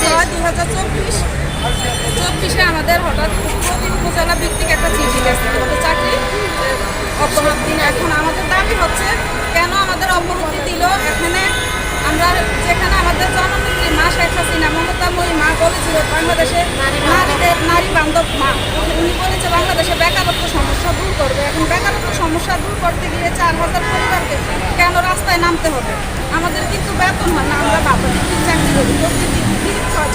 ছয় দুই হাজার চব্বিশ। চব্বিশে আমাদের হঠাৎ প্রতি উপজেলা ভিত্তিক একটা চিঠি গেছে, আমাদের চাকরি। অবরোধ দিন। এখন আমাদের দাবি হচ্ছে, কেন আমাদের অবরোধী দিল? এখানে আমরা যেখানে আমাদের জননেত্রী মা শেখ হাসিনা মমতাময়ী মা বলেছিল, বাংলাদেশে নারীদের নারী বান্ধব মা। উনি বলেছে, বাংলাদেশে বেকারত্ব সমস্যা দূর করবে। এখন বেকারত্ব সমস্যা দূর করতে গিয়ে চার হাজার পরিবারকে কেন রাস্তায় নামতে হবে? আমাদের কিন্তু বেতন হয় না, আমরা ভিত্তিক চাকরি করি প্রত্যেকটি Keep trying.